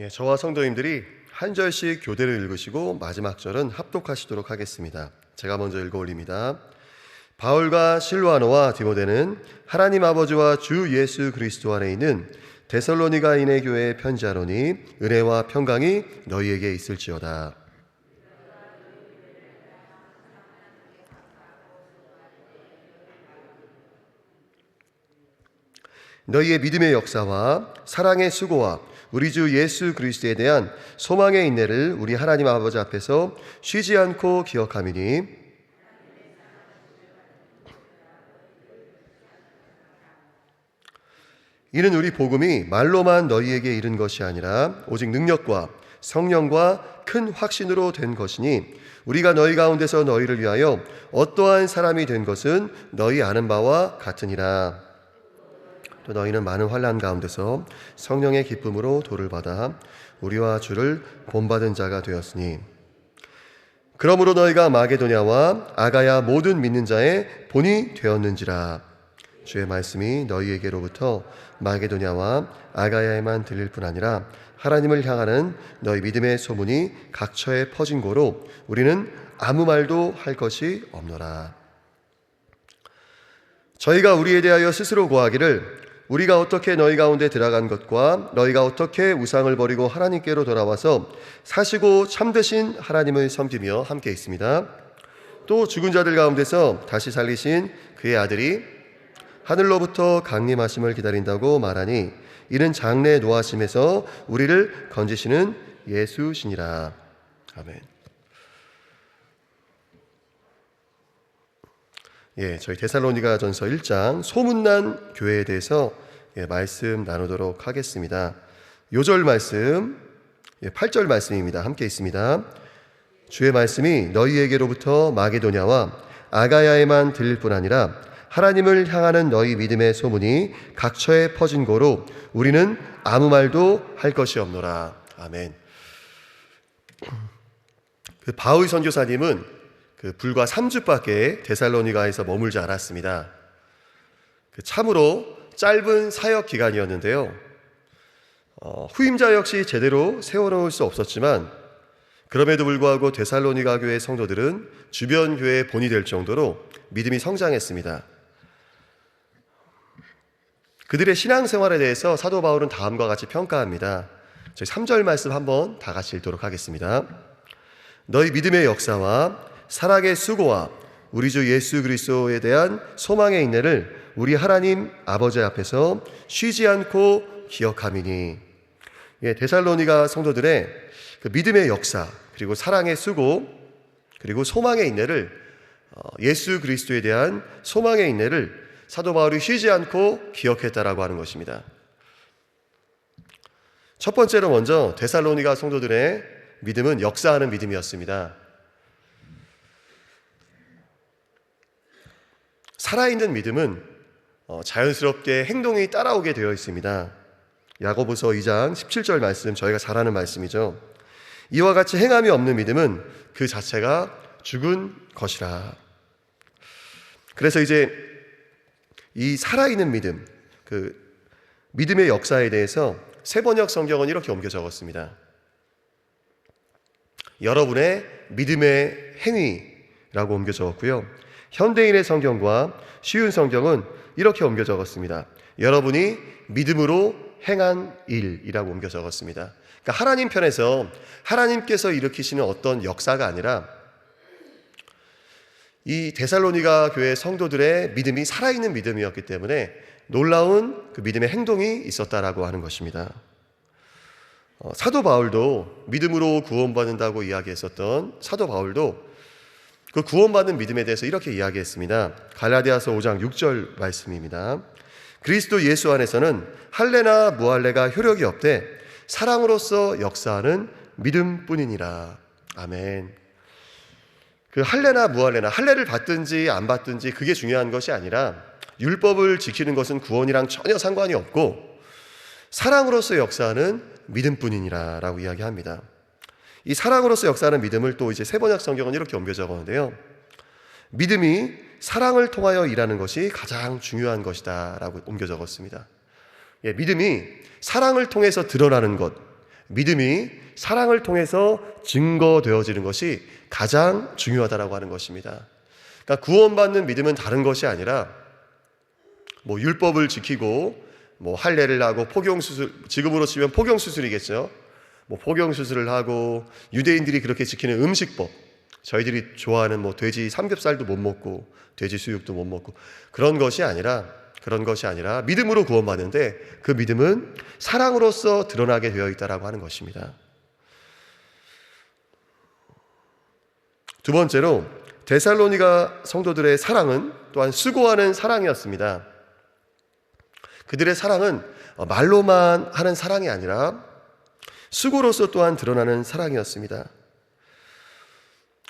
예, 저와 성도님들이 한 절씩 교대를 읽으시고 마지막 절은 합독하시도록 하겠습니다. 제가 먼저 읽어 올립니다. 바울과 실로아노와 디모데는 하나님 아버지와 주 예수 그리스도 안에 있는 데살로니가인의 교회에 편지하노니 은혜와 평강이 너희에게 있을지어다. 너희의 믿음의 역사와 사랑의 수고와 우리 주 예수 그리스도에 대한 소망의 인내를 우리 하나님 아버지 앞에서 쉬지 않고 기억하미니 이는 우리 복음이 말로만 너희에게 이른 것이 아니라 오직 능력과 성령과 큰 확신으로 된 것이니 우리가 너희 가운데서 너희를 위하여 어떠한 사람이 된 것은 너희 아는 바와 같으니라. 또 너희는 많은 환란 가운데서 성령의 기쁨으로 도를 받아 우리와 주를 본받은 자가 되었으니. 그러므로 너희가 마게도냐와 아가야 모든 믿는 자의 본이 되었는지라. 주의 말씀이 너희에게로부터 마게도냐와 아가야에만 들릴 뿐 아니라 하나님을 향하는 너희 믿음의 소문이 각처에 퍼진 고로 우리는 아무 말도 할 것이 없노라. 저희가 우리에 대하여 스스로 고하기를 우리가 어떻게 너희 가운데 들어간 것과 너희가 어떻게 우상을 버리고 하나님께로 돌아와서 사시고 참되신 하나님을 섬기며 함께 있습니다. 또 죽은 자들 가운데서 다시 살리신 그의 아들이 하늘로부터 강림하심을 기다린다고 말하니 이는 장래 노하심에서 우리를 건지시는 예수시니라. 아멘. 예, 저희 데살로니가 전서 1장 소문난 교회에 대해서 예, 말씀 나누도록 하겠습니다. 요절 말씀, 예, 8절 말씀입니다. 함께 있습니다. 주의 말씀이 너희에게로부터 마게도냐와 아가야에만 들릴 뿐 아니라 하나님을 향하는 너희 믿음의 소문이 각처에 퍼진 고로 우리는 아무 말도 할 것이 없노라. 아멘. 그 바울 선교사님은 그 불과 3주밖에 데살로니가에서 머물지 않았습니다. 그 참으로 짧은 사역 기간이었는데요. 어, 후임자 역시 제대로 세워놓을 수 없었지만 그럼에도 불구하고 데살로니가 교회 성도들은 주변 교회의 본이 될 정도로 믿음이 성장했습니다. 그들의 신앙생활에 대해서 사도 바울은 다음과 같이 평가합니다. 저희 3절 말씀 한번 다 같이 읽도록 하겠습니다. 너희 믿음의 역사와 사랑의 수고와 우리 주 예수 그리스도에 대한 소망의 인내를 우리 하나님 아버지 앞에서 쉬지 않고 기억하미니 예, 데살로니가 성도들의 그 믿음의 역사 그리고 사랑의 수고 그리고 소망의 인내를 어, 예수 그리스도에 대한 소망의 인내를 사도 바울이 쉬지 않고 기억했다라고 하는 것입니다. 첫 번째로 먼저 데살로니가 성도들의 믿음은 역사하는 믿음이었습니다. 살아있는 믿음은 어, 자연스럽게 행동이 따라오게 되어 있습니다. 야고보서 2장 17절 말씀 저희가 잘 아는 말씀이죠. 이와 같이 행함이 없는 믿음은 그 자체가 죽은 것이라. 그래서 이제 이 살아있는 믿음, 그 믿음의 역사에 대해서 세번역 성경은 이렇게 옮겨 적었습니다. 여러분의 믿음의 행위라고 옮겨 적었고요. 현대인의 성경과 쉬운 성경은 이렇게 옮겨 적었습니다. 여러분이 믿음으로 행한 일이라고 옮겨 적었습니다. 그러니까 하나님 편에서 하나님께서 일으키시는 어떤 역사가 아니라 이 데살로니가 교회 성도들의 믿음이 살아있는 믿음이었기 때문에 놀라운 그 믿음의 행동이 있었다라고 하는 것입니다. 어, 사도 바울도 믿음으로 구원받는다고 이야기했었던 사도 바울도 그 구원받는 믿음에 대해서 이렇게 이야기했습니다. 갈라디아서 5장 6절 말씀입니다. 그리스도 예수 안에서는 할례나 무할례가 효력이 없되 사랑으로서 역사하는 믿음뿐이니라. 아멘. 그 할례나 무할례나 할례를 받든지 안 받든지 그게 중요한 것이 아니라 율법을 지키는 것은 구원이랑 전혀 상관이 없고 사랑으로서 역사하는 믿음뿐이니라라고 이야기합니다. 이 사랑으로서 역사하는 믿음을 또 이제 세번역 성경은 이렇게 옮겨 적었는데요. 믿음이 사랑을 통하여 일하는 것이 가장 중요한 것이다라고 옮겨 적었습니다. 예, 믿음이 사랑을 통해서 드러나는 것, 믿음이 사랑을 통해서 증거되어지는 것이 가장 중요하다라고 하는 것입니다. 그러니까 구원받는 믿음은 다른 것이 아니라 뭐 율법을 지키고 뭐 할례를 하고 포경 수술 지금으로 치면 포경 수술이겠죠. 뭐 포경 수술을 하고 유대인들이 그렇게 지키는 음식법 저희들이 좋아하는 뭐 돼지 삼겹살도 못 먹고 돼지 수육도 못 먹고 그런 것이 아니라 그런 것이 아니라 믿음으로 구원받는데 그 믿음은 사랑으로서 드러나게 되어 있다라고 하는 것입니다. 두 번째로 데살로니가 성도들의 사랑은 또한 수고하는 사랑이었습니다. 그들의 사랑은 말로만 하는 사랑이 아니라 수고로서 또한 드러나는 사랑이었습니다.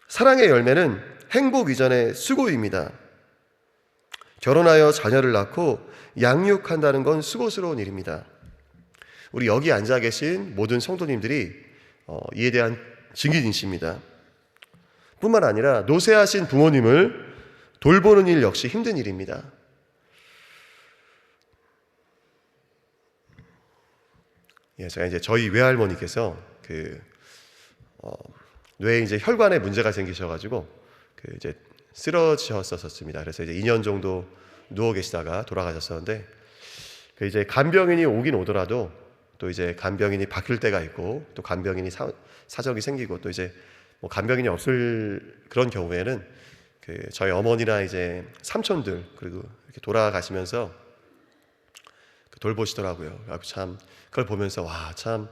사랑의 열매는 행복 이전의 수고입니다. 결혼하여 자녀를 낳고 양육한다는 건 수고스러운 일입니다. 우리 여기 앉아 계신 모든 성도님들이 어, 이에 대한 증인이십니다. 뿐만 아니라 노쇠하신 부모님을 돌보는 일 역시 힘든 일입니다. 예, 제가 이제 저희 외할머니께서 그 어, 뇌에 이제 혈관에 문제가 생기셔가지고 그 이제 쓰러지셨었습니다. 그래서 이제 2년 정도 누워 계시다가 돌아가셨었는데 그 이제 간병인이 오긴 오더라도 또 이제 간병인이 바뀔 때가 있고 또 간병인이 사, 사정이 생기고 또 이제 뭐 간병인이 없을 그런 경우에는 그 저희 어머니나 이제 삼촌들 그리고 이렇게 돌아가시면서 그 돌보시더라고요. 참 그걸 보면서 와 참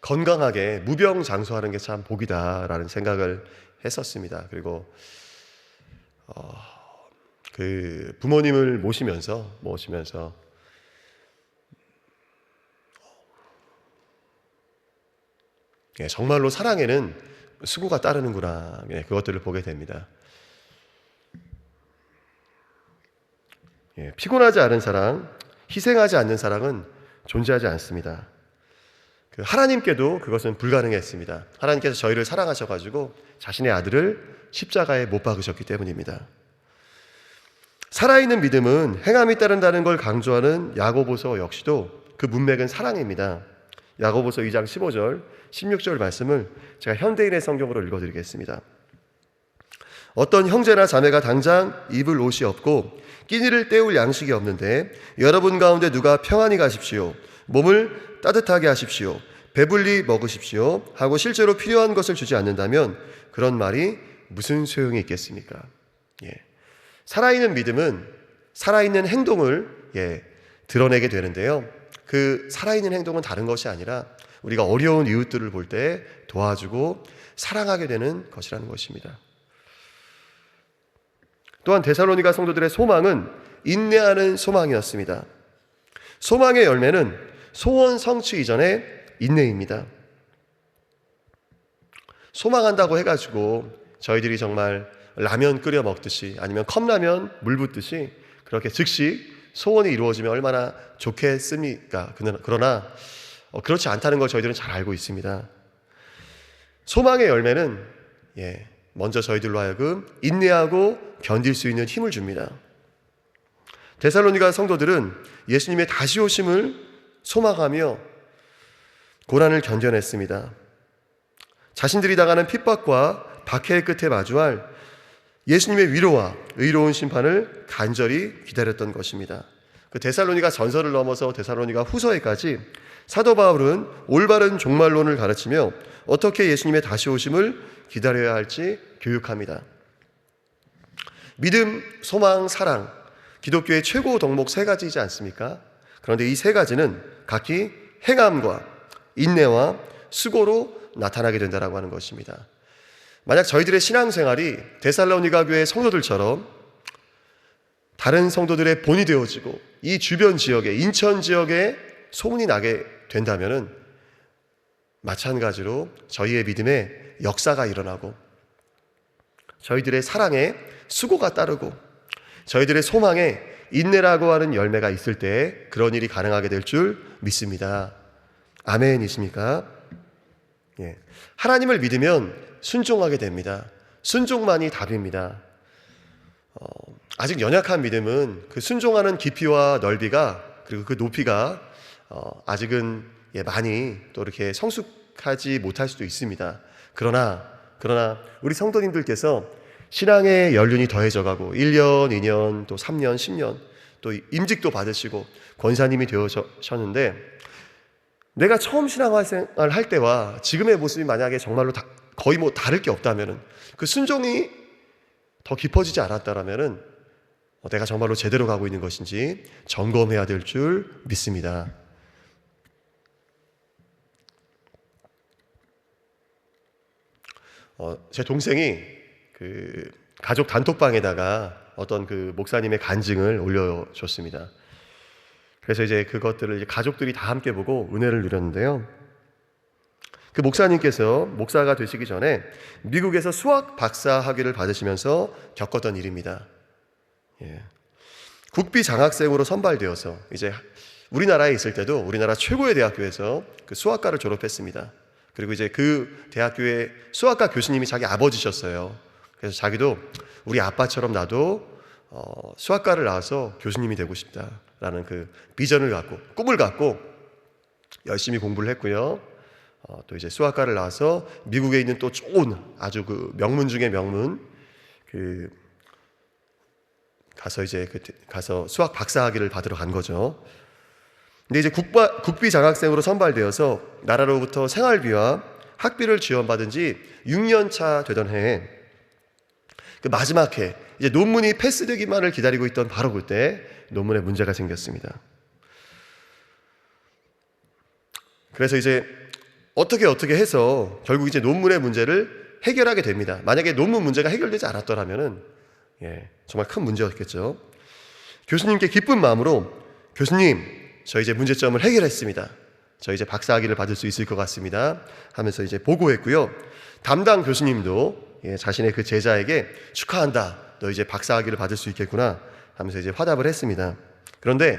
건강하게 무병 장수하는 게 참 복이다라는 생각을 했었습니다. 그리고 어, 그 부모님을 모시면서 모시면서 예, 정말로 사랑에는 수고가 따르는구나 예, 그것들을 보게 됩니다. 예, 피곤하지 않은 사랑, 희생하지 않는 사랑은 존재하지 않습니다. 그 하나님께도 그것은 불가능했습니다. 하나님께서 저희를 사랑하셔가지고 자신의 아들을 십자가에 못 박으셨기 때문입니다. 살아있는 믿음은 행함이 따른다는 걸 강조하는 야고보서 역시도 그 문맥은 사랑입니다. 야고보서 2장 15절, 16절 말씀을 제가 현대인의 성경으로 읽어드리겠습니다. 어떤 형제나 자매가 당장 입을 옷이 없고 끼니를 때울 양식이 없는데 여러분 가운데 누가 평안히 가십시오. 몸을 따뜻하게 하십시오. 배불리 먹으십시오. 하고 실제로 필요한 것을 주지 않는다면 그런 말이 무슨 소용이 있겠습니까? 예. 살아있는 믿음은 살아있는 행동을 예, 드러내게 되는데요. 그 살아있는 행동은 다른 것이 아니라 우리가 어려운 이웃들을 볼 때 도와주고 사랑하게 되는 것이라는 것입니다. 또한 데살로니가 성도들의 소망은 인내하는 소망이었습니다. 소망의 열매는 소원 성취 이전의 인내입니다. 소망한다고 해가지고 저희들이 정말 라면 끓여 먹듯이 아니면 컵라면 물 붓듯이 그렇게 즉시 소원이 이루어지면 얼마나 좋겠습니까? 그러나 어, 그렇지 않다는 걸 저희들은 잘 알고 있습니다. 소망의 열매는 예, 먼저 저희들로 하여금 인내하고 견딜 수 있는 힘을 줍니다. 데살로니가 성도들은 예수님의 다시 오심을 소망하며 고난을 견뎌냈습니다. 자신들이 당하는 핍박과 박해의 끝에 마주할 예수님의 위로와 의로운 심판을 간절히 기다렸던 것입니다. 그 데살로니가 전설을 넘어서 데살로니가 후서에까지 사도 바울은 올바른 종말론을 가르치며 어떻게 예수님의 다시 오심을 기다려야 할지 교육합니다. 믿음, 소망, 사랑, 기독교의 최고 덕목 세 가지이지 않습니까? 그런데 이 세 가지는 각기 행함과 인내와 수고로 나타나게 된다라고 하는 것입니다. 만약 저희들의 신앙생활이 데살로니가 교회 성도들처럼 다른 성도들의 본이 되어지고 이 주변 지역에 인천 지역에 소문이 나게 된다면은 마찬가지로 저희의 믿음에 역사가 일어나고 저희들의 사랑에 수고가 따르고 저희들의 소망에 인내라고 하는 열매가 있을 때 그런 일이 가능하게 될 줄 믿습니다. 아멘이십니까? 예. 하나님을 믿으면 순종하게 됩니다. 순종만이 답입니다. 어, 아직 연약한 믿음은 그 순종하는 깊이와 넓이가 그리고 그 높이가 어, 아직은 예, 많이 또 이렇게 성숙하지 못할 수도 있습니다. 그러나 그러나 우리 성도님들께서 신앙의 연륜이 더해져가고 1년, 2년, 또 3년, 10년 또 임직도 받으시고 권사님이 되어셨는데 내가 처음 신앙생활 할 때와 지금의 모습이 만약에 정말로 다, 거의 뭐 다를 게 없다면은 그 순종이 더 깊어지지 않았다라면은 어, 내가 정말로 제대로 가고 있는 것인지 점검해야 될 줄 믿습니다. 어, 제 동생이 그 가족 단톡방에다가 어떤 그 목사님의 간증을 올려줬습니다. 그래서 이제 그것들을 이제 가족들이 다 함께 보고 은혜를 누렸는데요. 그 목사님께서 목사가 되시기 전에 미국에서 수학 박사 학위를 받으시면서 겪었던 일입니다. 예. 국비 장학생으로 선발되어서 이제 우리나라에 있을 때도 우리나라 최고의 대학교에서 그 수학과를 졸업했습니다. 그리고 이제 그 대학교의 수학과 교수님이 자기 아버지셨어요. 그래서 자기도 우리 아빠처럼 나도 어, 수학과를 나와서 교수님이 되고 싶다라는 그 비전을 갖고 꿈을 갖고 열심히 공부를 했고요. 어, 또 이제 수학과를 나와서 미국에 있는 또 좋은 아주 그 명문 중의 명문 그 가서 이제 그 가서 수학 박사학위를 받으러 간 거죠. 근데 이제 국바, 국비 장학생으로 선발되어서 나라로부터 생활비와 학비를 지원받은 지 6년 차 되던 해에 그 마지막 해 이제 논문이 패스되기만을 기다리고 있던 바로 그때 논문에 문제가 생겼습니다. 그래서 이제 어떻게 어떻게 해서 결국 이제 논문의 문제를 해결하게 됩니다. 만약에 논문 문제가 해결되지 않았더라면은 예, 정말 큰 문제였겠죠. 교수님께 기쁜 마음으로 교수님, 저 이제 문제점을 해결했습니다. 저 이제 박사학위를 받을 수 있을 것 같습니다. 하면서 이제 보고했고요. 담당 교수님도 예, 자신의 그 제자에게 축하한다. 너 이제 박사학위를 받을 수 있겠구나. 하면서 이제 화답을 했습니다. 그런데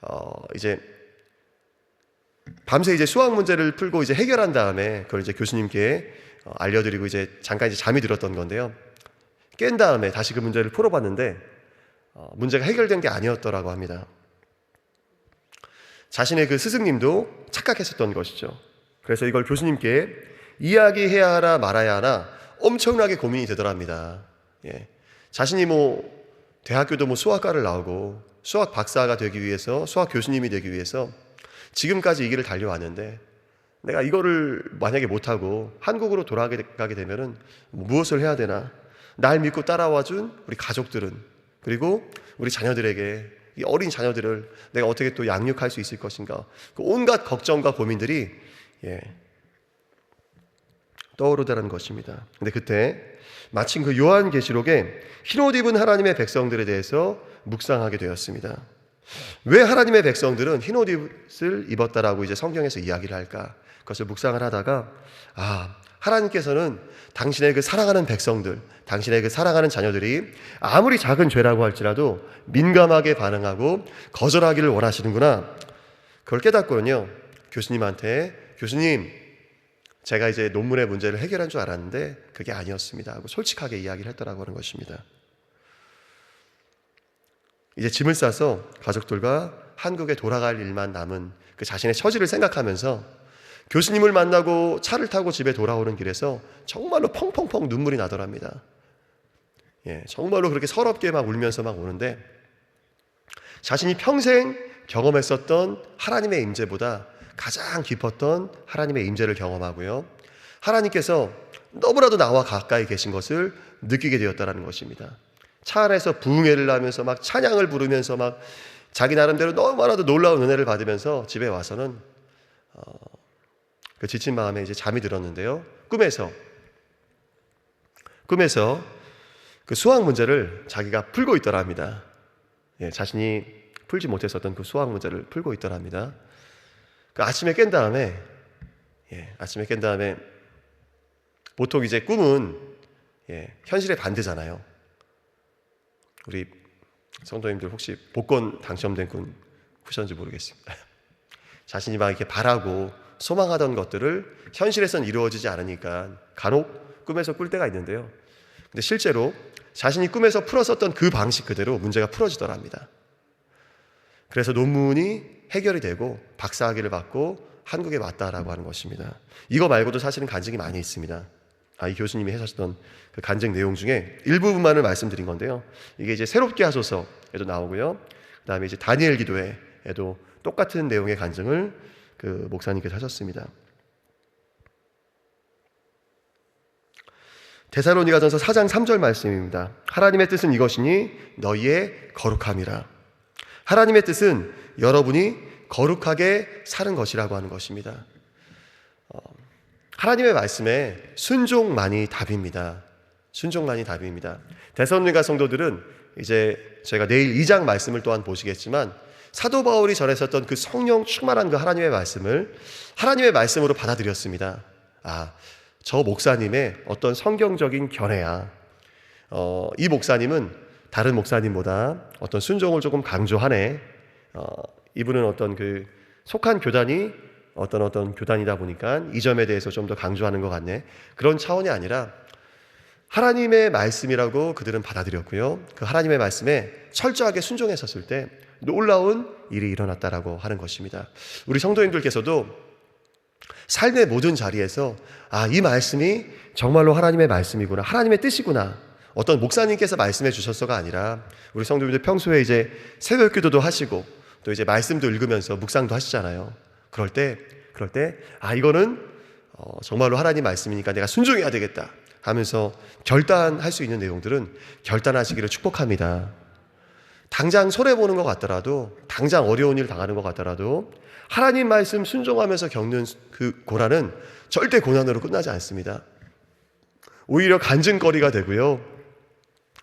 어, 이제 밤새 이제 수학 문제를 풀고 이제 해결한 다음에 그걸 이제 교수님께 어, 알려드리고 이제 잠깐 이제 잠이 들었던 건데요. 깬 다음에 다시 그 문제를 풀어봤는데 어, 문제가 해결된 게 아니었더라고 합니다. 자신의 그 스승님도 착각했었던 것이죠. 그래서 이걸 교수님께 이야기해야 하나 말아야 하나 엄청나게 고민이 되더랍니다. 예. 자신이 뭐 대학교도 뭐 수학과를 나오고 수학 박사가 되기 위해서 수학 교수님이 되기 위해서 지금까지 이 길을 달려왔는데 내가 이거를 만약에 못하고 한국으로 돌아가게 되면은 무엇을 해야 되나? 날 믿고 따라와준 우리 가족들은 그리고 우리 자녀들에게 이 어린 자녀들을 내가 어떻게 또 양육할 수 있을 것인가? 그 온갖 걱정과 고민들이 예, 떠오르다는 것입니다. 근데 그때 마침 그 요한계시록에 흰옷 입은 하나님의 백성들에 대해서 묵상하게 되었습니다. 왜 하나님의 백성들은 흰옷을 입었다라고 이제 성경에서 이야기를 할까? 그것을 묵상을 하다가 아 하나님께서는 당신의 그 사랑하는 백성들, 당신의 그 사랑하는 자녀들이 아무리 작은 죄라고 할지라도 민감하게 반응하고 거절하기를 원하시는구나. 그걸 깨닫고는요, 교수님한테, 교수님, 제가 이제 논문의 문제를 해결한 줄 알았는데 그게 아니었습니다. 하고 솔직하게 이야기를 했더라고 하는 것입니다. 이제 짐을 싸서 가족들과 한국에 돌아갈 일만 남은 그 자신의 처지를 생각하면서 교수님을 만나고 차를 타고 집에 돌아오는 길에서 정말로 펑펑펑 눈물이 나더랍니다. 예, 정말로 그렇게 서럽게 막 울면서 막 오는데 자신이 평생 경험했었던 하나님의 임재보다 가장 깊었던 하나님의 임재를 경험하고요. 하나님께서 너무나도 나와 가까이 계신 것을 느끼게 되었다라는 것입니다. 차 안에서 부흥회를 하면서 막 찬양을 부르면서 막 자기 나름대로 너무나도 놀라운 은혜를 받으면서 집에 와서는 어, 그 지친 마음에 이제 잠이 들었는데요. 꿈에서 꿈에서 그 수학 문제를 자기가 풀고 있더랍니다. 예, 자신이 풀지 못했었던 그 수학 문제를 풀고 있더랍니다. 그 아침에 깬 다음에 예, 아침에 깬 다음에 보통 이제 꿈은 예, 현실의 반대잖아요. 우리 성도님들 혹시 복권 당첨된 꾼 쿠션지 모르겠습니다. 자신이 막 이렇게 바라고 소망하던 것들을 현실에선 이루어지지 않으니까 간혹 꿈에서 꿀 때가 있는데요. 근데 실제로 자신이 꿈에서 풀었었던 그 방식 그대로 문제가 풀어지더랍니다. 그래서 논문이 해결이 되고 박사학위를 받고 한국에 왔다라고 하는 것입니다. 이거 말고도 사실은 간증이 많이 있습니다. 아, 이 교수님이 하셨던 그 간증 내용 중에 일부분만을 말씀드린 건데요. 이게 이제 새롭게 하소서에도 나오고요. 그 다음에 이제 다니엘 기도회에도 똑같은 내용의 간증을 그 목사님께서 하셨습니다. 데살로니가전서 4장 3절 말씀입니다. 하나님의 뜻은 이것이니 너희의 거룩함이라. 하나님의 뜻은 여러분이 거룩하게 사는 것이라고 하는 것입니다. 어, 하나님의 말씀에 순종만이 답입니다. 순종만이 답입니다. 데살로니가 성도들은 이제 제가 내일 2장 말씀을 또한 보시겠지만 사도 바울이 전했었던 그 성령 충만한 그 하나님의 말씀을 하나님의 말씀으로 받아들였습니다. 아, 저 목사님의 어떤 성경적인 견해야. 어, 이 목사님은 다른 목사님보다 어떤 순종을 조금 강조하네. 어, 이분은 어떤 그 속한 교단이 어떤 어떤 교단이다 보니까 이 점에 대해서 좀 더 강조하는 것 같네. 그런 차원이 아니라 하나님의 말씀이라고 그들은 받아들였고요. 그 하나님의 말씀에 철저하게 순종했었을 때 놀라운 일이 일어났다라고 하는 것입니다. 우리 성도님들께서도 삶의 모든 자리에서 아, 이 말씀이 정말로 하나님의 말씀이구나. 하나님의 뜻이구나. 어떤 목사님께서 말씀해 주셨어가 아니라 우리 성도님들 평소에 이제 새벽 기도도 하시고 또 이제 말씀도 읽으면서 묵상도 하시잖아요. 그럴 때 그럴 때 아, 이거는 어, 정말로 하나님 말씀이니까 내가 순종해야 되겠다 하면서 결단할 수 있는 내용들은 결단하시기를 축복합니다. 당장 손해 보는 것 같더라도 당장 어려운 일 당하는 것 같더라도 하나님 말씀 순종하면서 겪는 그 고난은 절대 고난으로 끝나지 않습니다. 오히려 간증거리가 되고요.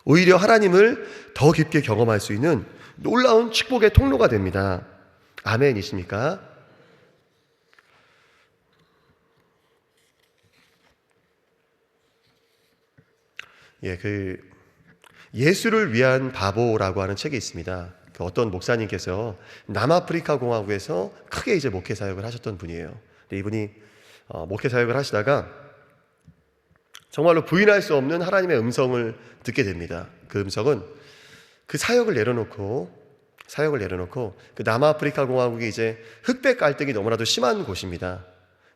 오히려 하나님을 더 깊게 경험할 수 있는 놀라운 축복의 통로가 됩니다. 아멘이십니까? 예, 그 예수를 위한 바보라고 하는 책이 있습니다. 그 어떤 목사님께서 남아프리카 공화국에서 크게 이제 목회 사역을 하셨던 분이에요. 이분이 어, 목회 사역을 하시다가 정말로 부인할 수 없는 하나님의 음성을 듣게 됩니다. 그 음성은 그 사역을 내려놓고 사역을 내려놓고 그 남아프리카 공화국이 이제 흑백 갈등이 너무나도 심한 곳입니다.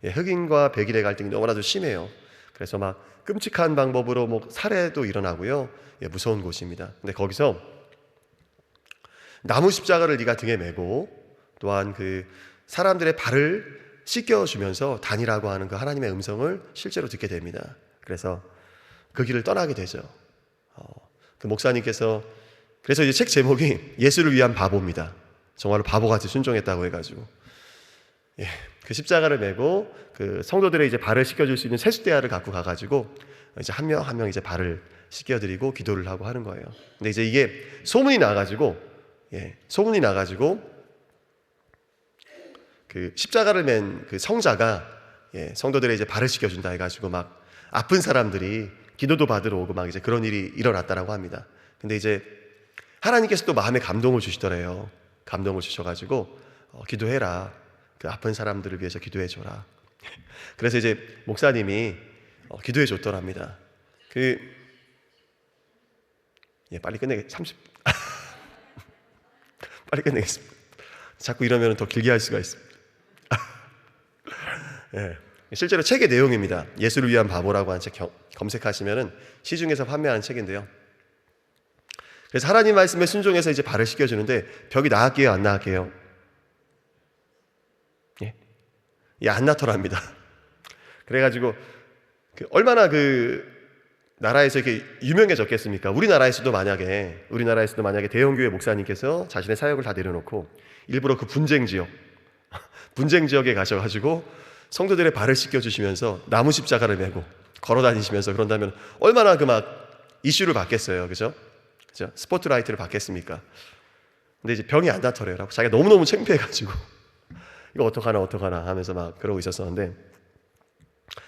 예, 흑인과 백인의 갈등이 너무나도 심해요. 그래서 막 끔찍한 방법으로 뭐 살해도 일어나고요. 예, 무서운 곳입니다. 근데 거기서 나무 십자가를 네가 등에 메고 또한 그 사람들의 발을 씻겨주면서 다니라고 하는 그 하나님의 음성을 실제로 듣게 됩니다. 그래서 그 길을 떠나게 되죠. 어, 그 목사님께서 그래서 이제 책 제목이 예수를 위한 바보입니다. 정말로 바보같이 순종했다고 해가지고 예, 그 십자가를 메고 그 성도들의 이제 발을 씻겨줄 수 있는 세숫대야를 갖고 가가지고 이제 한명 한 명 이제 발을 씻겨드리고 기도를 하고 하는 거예요. 근데 이제 이게 소문이 나가지고 예, 소문이 나가지고 그 십자가를 맨 그 성자가 예, 성도들의 이제 발을 씻겨준다 해가지고 막 아픈 사람들이 기도도 받으러 오고 막 이제 그런 일이 일어났다라고 합니다. 근데 이제 하나님께서 또 마음에 감동을 주시더래요. 감동을 주셔가지고 어, 기도해라. 그 아픈 사람들을 위해서 기도해줘라. 그래서 이제 목사님이 어, 기도해 줬더랍니다. 그, 예, 빨리 끝내게, 30, 빨리 끝내겠습니다. 자꾸 이러면 더 길게 할 수가 있습니다. 예, 실제로 책의 내용입니다. 예수를 위한 바보라고 하는 책 검색하시면은 시중에서 판매하는 책인데요. 그래서 하나님 말씀에 순종해서 이제 발을 씻겨주는데 벽이 나갈게요, 안 나갈게요? 예, 예안 나더랍니다. 그래가지고 그 얼마나 그 나라에서 이렇게 유명해졌겠습니까? 우리나라에서도 만약에 우리나라에서도 만약에 대형교회 목사님께서 자신의 사역을 다 내려놓고 일부러 그 분쟁 지역 분쟁 지역에 가셔가지고 성도들의 발을 씻겨 주시면서 나무 십자가를 메고 걸어 다니시면서 그런다면 얼마나 그 막 이슈를 받겠어요, 그죠? 그죠? 스포트라이트를 받겠습니까? 근데 이제 병이 안 낫더래요. 자기가 너무너무 창피해가지고 이거 어떡하나 어떡하나 하면서 막 그러고 있었었는데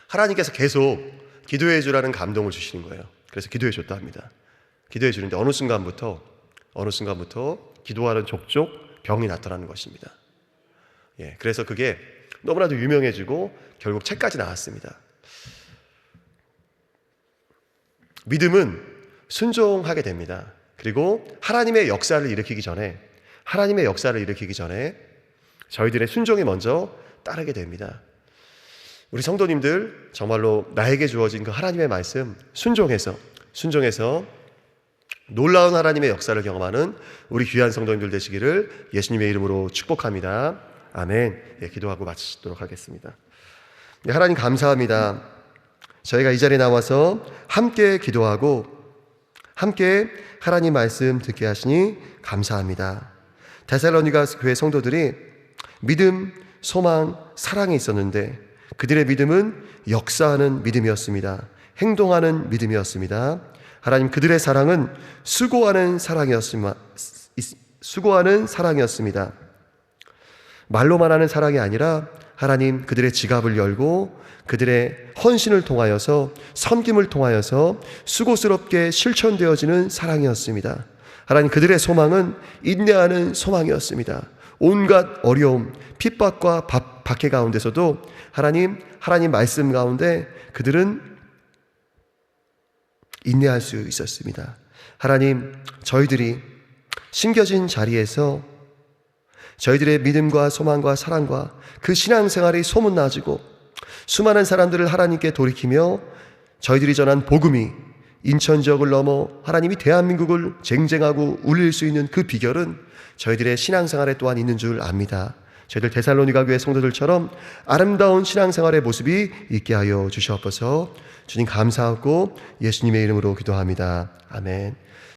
하나님께서 계속 기도해 주라는 감동을 주시는 거예요. 그래서 기도해 줬다 합니다. 기도해 주는데 어느 순간부터 어느 순간부터 기도하는 족족 병이 났더라는 것입니다. 예, 그래서 그게 너무나도 유명해지고 결국 책까지 나왔습니다. 믿음은 순종하게 됩니다. 그리고 하나님의 역사를 일으키기 전에 하나님의 역사를 일으키기 전에 저희들의 순종에 먼저 따르게 됩니다. 우리 성도님들 정말로 나에게 주어진 그 하나님의 말씀 순종해서 순종해서 놀라운 하나님의 역사를 경험하는 우리 귀한 성도님들 되시기를 예수님의 이름으로 축복합니다. 아멘. 예, 기도하고 마치도록 하겠습니다. 네, 하나님 감사합니다. 저희가 이 자리에 나와서 함께 기도하고 함께 하나님 말씀 듣게 하시니 감사합니다. 데살로니가 교회 성도들이 믿음, 소망, 사랑이 있었는데 그들의 믿음은 역사하는 믿음이었습니다. 행동하는 믿음이었습니다. 하나님 그들의 사랑은 수고하는 사랑이었습니다. 수고하는 사랑이었습니다. 말로만 하는 사랑이 아니라 하나님 그들의 지갑을 열고 그들의 헌신을 통하여서 섬김을 통하여서 수고스럽게 실천되어지는 사랑이었습니다. 하나님 그들의 소망은 인내하는 소망이었습니다. 온갖 어려움, 핍박과 박- 박해 가운데서도 하나님 하나님 말씀 가운데 그들은 인내할 수 있었습니다. 하나님 저희들이 심겨진 자리에서 저희들의 믿음과 소망과 사랑과 그 신앙생활이 소문나지고 수많은 사람들을 하나님께 돌이키며 저희들이 전한 복음이 인천 지역을 넘어 하나님이 대한민국을 쟁쟁하고 울릴 수 있는 그 비결은 저희들의 신앙생활에 또한 있는 줄 압니다. 저희들 데살로니가 교회 성도들처럼 아름다운 신앙생활의 모습이 있게 하여 주시옵소서. 주님 감사하고 예수님의 이름으로 기도합니다. 아멘.